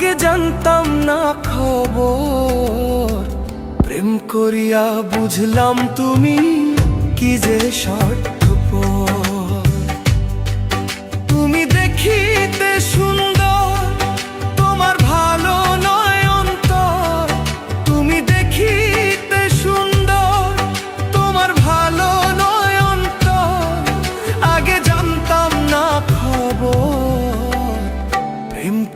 জানতাম না খবর। প্রেম করিয়া বুঝলাম তুমি কি যে স্বার্থপর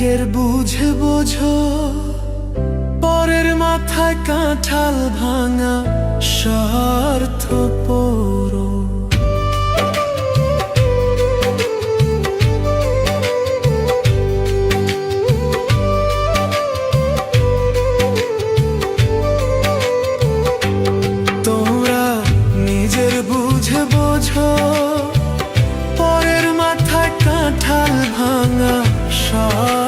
নিজের বুঝে বোঝো, পরের মাথায় কাঁঠাল ভাঙা স্বার্থ পড়ো তোমরা নিজের বুঝে বোঝো, পরের মাথায় কাঁঠাল ভাঙা স্বার্থ